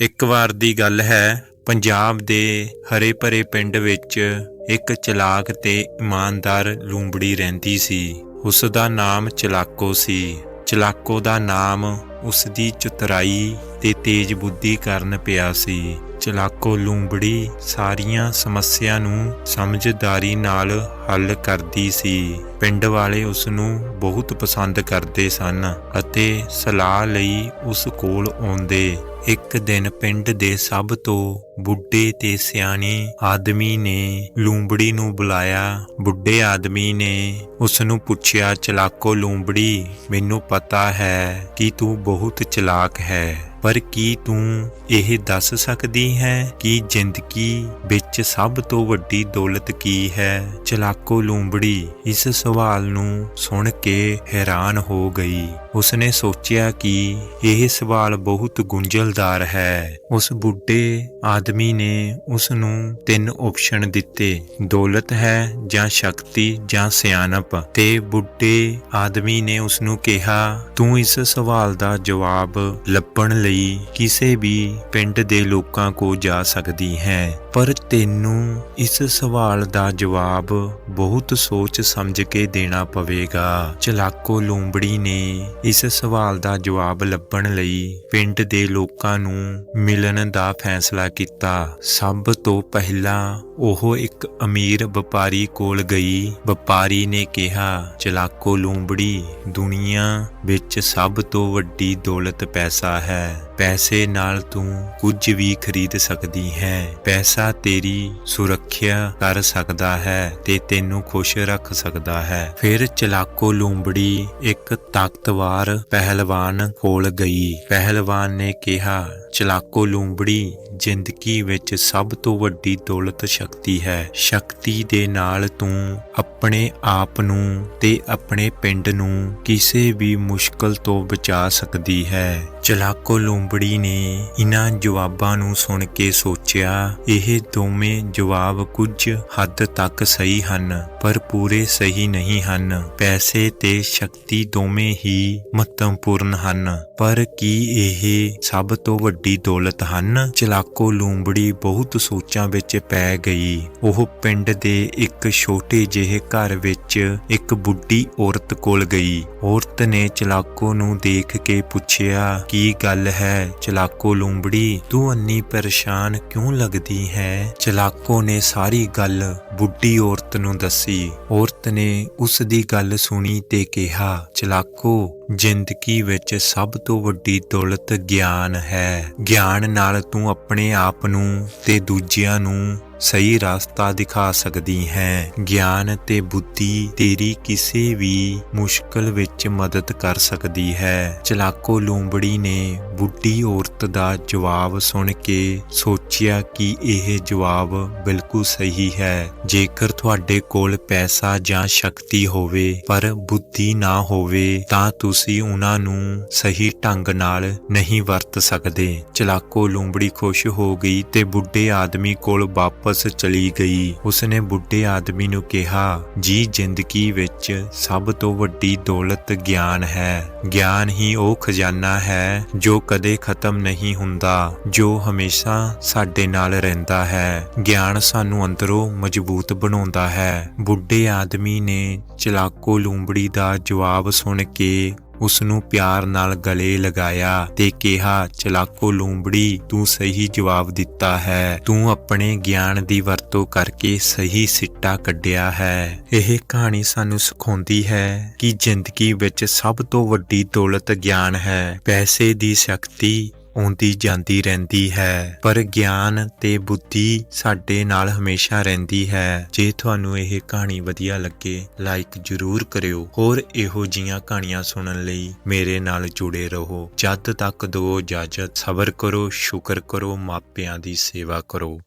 ਇੱਕ ਵਾਰ ਦੀ ਗੱਲ ਹੈ, ਪੰਜਾਬ ਦੇ ਹਰੇ ਭਰੇ ਪਿੰਡ ਵਿੱਚ ਇੱਕ ਚਲਾਕ ਤੇ ਇਮਾਨਦਾਰ ਲੂੰਬੜੀ ਰਹਿੰਦੀ ਸੀ। ਉਸ ਦਾ ਨਾਮ ਚਲਾਕੋ ਸੀ। ਚਲਾਕੋ ਦਾ ਨਾਮ ਉਸ ਦੀ ਚਤੁਰਾਈ ਤੇ ਤੇਜ਼ ਬੁੱਧੀ ਕਾਰਨ ਪਿਆ ਸੀ। ਚਲਾਕੋ ਲੂੰਬੜੀ ਸਾਰੀਆਂ ਸਮੱਸਿਆ ਨੂੰ ਸਮਝਦਾਰੀ ਨਾਲ ਹੱਲ ਕਰਦੀ ਸੀ। ਪਿੰਡ ਵਾਲੇ ਉਸ ਨੂੰ ਬਹੁਤ ਪਸੰਦ ਕਰਦੇ ਸਨ ਅਤੇ ਸਲਾਹ ਲਈ ਉਸ ਕੋਲ ਆਉਂਦੇ। ਇੱਕ ਦਿਨ ਪਿੰਡ ਦੇ ਸਭ ਤੋਂ ਬੁੱਢੇ ਤੇ ਸਿਆਣੇ ਆਦਮੀ ਨੇ ਲੂੰਬੜੀ ਨੂੰ ਬੁਲਾਇਆ। ਬੁੱਢੇ ਆਦਮੀ ਨੇ ਉਸ ਨੂੰ ਪੁੱਛਿਆ, ਚਲਾਕੋ ਲੂੰਬੜੀ, ਮੈਨੂੰ ਪਤਾ ਹੈ ਕਿ ਤੂੰ ਬਹੁਤ ਚਲਾਕ ਹੈ, ਪਰ ਕੀ ਤੂੰ ਇਹ ਦੱਸ ਸਕਦੀ ਹੈ ਕਿ ਜ਼ਿੰਦਗੀ ਵਿੱਚ ਸਭ ਤੋਂ ਵੱਡੀ ਦੌਲਤ ਕੀ ਹੈ? ਚਲਾਕ ਕੋਲੂੰਬੜੀ ਇਸ ਸਵਾਲ ਨੂੰ ਸੁਣ ਕੇ ਹੈਰਾਨ ਹੋ ਗਈ। ਉਸਨੇ ਸੋਚਿਆ ਕਿ ਇਹ ਸਵਾਲ ਬਹੁਤ ਗੁੰਝਲਦਾਰ ਹੈ। ਉਸ ਬੁੱਢੇ ਆਦਮੀ ਨੇ ਉਸ ਨੂੰ ਤਿੰਨ ਆਪਸ਼ਨ ਦਿੱਤੇ, ਦੌਲਤ ਹੈ ਜਾਂ ਸ਼ਕਤੀ ਜਾਂ ਸਿਆਣਪ। ਤੇ ਬੁੱਢੇ ਆਦਮੀ ਨੇ ਉਸ ਨੂੰ ਕਿਹਾ, ਤੂੰ ਇਸ ਸਵਾਲ ਦਾ ਜਵਾਬ ਲੱਭਣ ਲਈ ਕਿਸੇ ਵੀ ਪਿੰਡ ਦੇ ਲੋਕਾਂ ਕੋਲ ਜਾ ਸਕਦੀ ਹੈ। ਪਰ ਤੈਨੂੰ ਇਸ ਸਵਾਲ ਦਾ ਜਵਾਬ ਬਹੁਤ ਸੋਚ ਸਮਝ ਕੇ ਦੇਣਾ ਪਵੇਗਾ। ਚਲਾਕੋ ਲੂੰਬੜੀ ਨੇ ਇਸ ਸਵਾਲ ਦਾ ਜਵਾਬ ਲੱਭਣ ਲਈ ਪਿੰਡ ਦੇ ਲੋਕਾਂ ਨੂੰ ਮਿਲਣ ਦਾ ਫੈਸਲਾ ਕੀਤਾ। ਸਭ ਤੋਂ ਪਹਿਲਾਂ ਉਹ ਇੱਕ ਅਮੀਰ ਵਪਾਰੀ ਕੋਲ ਗਈ। ਵਪਾਰੀ ਨੇ ਕਿਹਾ, ਚਲਾਕੋ ਲੂੰਬੜੀ, ਦੁਨੀਆ ਵਿੱਚ ਸਭ ਤੋਂ ਵੱਡੀ ਦੌਲਤ ਪੈਸਾ ਹੈ। ਪੈਸੇ ਨਾਲ ਤੂੰ ਕੁਝ ਵੀ ਖਰੀਦ ਸਕਦੀ ਹੈ। ਪੈਸਾ ਤੇਰੀ ਸੁਰੱਖਿਆ ਕਰ ਸਕਦਾ ਹੈ ਤੇ ਤੈਨੂੰ ਖੁਸ਼ ਰੱਖ ਸਕਦਾ ਹੈ। ਫਿਰ ਚਲਾਕੋ ਲੂੰਬੜੀ ਇੱਕ ਤਾਕਤਵਰ ਪਹਿਲਵਾਨ ਕੋਲ ਗਈ। ਪਹਿਲਵਾਨ ਨੇ ਕਿਹਾ, ਚਲਾਕੋ ਲੂੰਬੜੀ, ਜ਼ਿੰਦਗੀ ਵਿੱਚ ਸਭ ਤੋਂ ਵੱਡੀ ਦੌਲਤ ਸ਼ਕਤੀ ਹੈ। ਸ਼ਕਤੀ ਦੇ ਨਾਲ ਤੂੰ ਆਪਣੇ ਆਪ ਨੂੰ ਤੇ ਆਪਣੇ ਪਿੰਡ ਨੂੰ ਕਿਸੇ ਵੀ ਮੁਸ਼ਕਲ ਤੋਂ ਬਚਾ ਸਕਦੀ ਹੈ। ਚਲਾਕੋ ਲੂੰ ਲੂੰਬੜੀ ਨੇ ਇਹਨਾਂ ਜਵਾਬਾਂ ਨੂੰ ਸੁਣ ਕੇ ਸੋਚਿਆ, ਇਹ ਦੋਵੇਂ ਜਵਾਬ ਕੁਝ ਹੱਦ ਤੱਕ ਸਹੀ ਹਨ, ਪਰ ਪੂਰੇ ਸਹੀ ਨਹੀਂ ਹਨ। ਪੈਸੇ ਤੇ ਸ਼ਕਤੀ ਦੋਵੇਂ ਹੀ ਮਹੱਤਵਪੂਰਨ ਹਨ। ਪਰ ਕੀ ਇਹ ਸਭ ਤੋਂ ਵੱਡੀ ਦੌਲਤ ਹਨ? ਚਲਾਕੋ ਲੂੰਬੜੀ ਬਹੁਤ ਸੋਚਾਂ ਵਿੱਚ ਪੈ ਗਈ। ਉਹ ਪਿੰਡ ਦੇ ਇੱਕ ਛੋਟੇ ਜਿਹੇ ਘਰ ਵਿੱਚ ਇੱਕ ਬੁੱਢੀ ਔਰਤ ਕੋਲ ਗਈ। ਔਰਤ ਨੇ ਚਲਾਕੋ ਨੂੰ ਦੇਖ ਕੇ ਪੁੱਛਿਆ, ਕੀ ਗੱਲ ਹੈ? ਚਲਾਕੋ ਲੂੰਬੜੀ, ਤੂੰ ਅੰਨੀ ਪਰੇਸ਼ਾਨ ਕਿਉਂ ਲੱਗਦੀ ਹੈ? ਚਲਾਕੋ ਨੇ ਸਾਰੀ ਗੱਲ ਬੁੱਢੀ ਔਰਤ ਨੂੰ ਦੱਸੀ। ਔਰਤ ਨੇ ਉਸ ਦੀ ਗੱਲ ਸੁਣੀ ਤੇ ਕਿਹਾ, ਚਲਾਕੋ, ਜ਼ਿੰਦਗੀ ਵਿੱਚ ਸਭ ਤੋਂ ਵੱਡੀ ਦੌਲਤ ਗਿਆਨ ਹੈ। ਗਿਆਨ ਨਾਲ ਤੂੰ ਆਪਣੇ ਆਪ ਨੂੰ ਤੇ ਦੂਜਿਆਂ ਨੂੰ ਸਹੀ ਰਸਤਾ ਦਿਖਾ ਸਕਦੀ ਹੈ। ਗਿਆਨ ਤੇ ਬੁੱਧੀ ਤੇਰੀ ਕਿਸੇ ਵੀ ਮੁਸ਼ਕਲ ਵਿੱਚ ਮਦਦ ਕਰ ਸਕਦੀ ਹੈ। ਚਲਾਕੋ ਲੂੰਬੜੀ ਨੇ ਬੁੱਢੀ ਔਰਤ ਦਾ ਜਵਾਬ ਸੁਣ ਕੇ ਸੋਚਿਆ ਕਿ ਇਹ ਜਵਾਬ ਬਿਲਕੁਲ ਸਹੀ ਹੈ। ਜੇਕਰ ਤੁਹਾਡੇ ਕੋਲ ਪੈਸਾ ਜਾਂ ਸ਼ਕਤੀ ਹੋਵੇ, ਪਰ ਬੁੱਧੀ ਨਾ ਹੋਵੇ, ਤਾਂ ਤੁਸੀਂ ਉਹਨਾਂ ਨੂੰ ਸਹੀ ਢੰਗ ਨਾਲ ਨਹੀਂ ਵਰਤ ਸਕਦੇ। ਚਲਾਕੋ ਲੂੰਬੜੀ ਖੁਸ਼ ਹੋ ਗਈ ਤੇ ਬੁੱਢੇ ਆਦਮੀ ਕੋਲ ਵਾਪਸ ਵਾਪਸ ਚਲੀ ਗਈ। ਉਸਨੇ ਬੁੱਢੇ ਆਦਮੀ ਨੂੰ ਕਿਹਾ, ਜੀ ਜ਼ਿੰਦਗੀ ਵਿੱਚ ਸਭ ਤੋਂ ਵੱਡੀ ਦੌਲਤ ਗਿਆਨ ਹੈ। ਗਿਆਨ ਹੀ ਉਹ ਖਜ਼ਾਨਾ ਹੈ ਜੋ ਕਦੇ ਖਤਮ ਨਹੀਂ ਹੁੰਦਾ, ਜੋ ਹਮੇਸ਼ਾ ਸਾਡੇ ਨਾਲ ਰਹਿੰਦਾ ਹੈ। ਗਿਆਨ ਸਾਨੂੰ ਅੰਦਰੋਂ ਮਜ਼ਬੂਤ ਬਣਾਉਂਦਾ ਹੈ। ਬੁੱਢੇ ਆਦਮੀ ਨੇ ਚਲਾਕੋ ਲੂੰਬੜੀ ਦਾ ਜਵਾਬ ਸੁਣ ਕੇ ਉਸ ਨੂੰ ਪਿਆਰ ਨਾਲ ਗਲੇ ਲਗਾਇਆ ਤੇ ਕਿਹਾ, ਚਲਾਕੋ ਲੂੰਬੜੀ, ਤੂੰ ਸਹੀ ਜਵਾਬ ਦਿੱਤਾ ਹੈ। ਤੂੰ ਆਪਣੇ ਗਿਆਨ ਦੀ ਵਰਤੋਂ ਕਰਕੇ ਸਹੀ ਸਿੱਟਾ ਕੱਢਿਆ ਹੈ। ਇਹ ਕਹਾਣੀ ਸਾਨੂੰ ਸਿਖਾਉਂਦੀ ਹੈ ਕਿ ਜ਼ਿੰਦਗੀ ਵਿੱਚ ਸਭ ਤੋਂ ਵੱਡੀ ਦੌਲਤ ਗਿਆਨ ਹੈ। ਪੈਸੇ ਦੀ ਸ਼ਕਤੀ ਆਉਂਦੀ ਜਾਂਦੀ ਰਹਿੰਦੀ ਹੈ। ਪਰ ਗਿਆਨ ਤੇ ਬੁੱਧੀ ਸਾਡੇ ਨਾਲ ਹਮੇਸ਼ਾ ਰਹਿੰਦੀ ਹੈ। ਜੇ ਤੁਹਾਨੂੰ ਇਹ ਕਹਾਣੀ ਵਧੀਆ ਲੱਗੇ ਲਾਈਕ ਜ਼ਰੂਰ ਕਰਿਓ। ਹੋਰ ਇਹੋ ਜੀਆਂ ਕਹਾਣੀਆਂ ਸੁਣਨ ਲਈ ਮੇਰੇ ਨਾਲ ਜੁੜੇ ਰਹੋ। ਜਦ ਤੱਕ ਦੋ ਇਜਾਜ਼ਤ ਸਬਰ ਕਰੋ, ਸ਼ੁਕਰ ਕਰੋ, ਮਾਪਿਆਂ ਦੀ ਸੇਵਾ ਕਰੋ।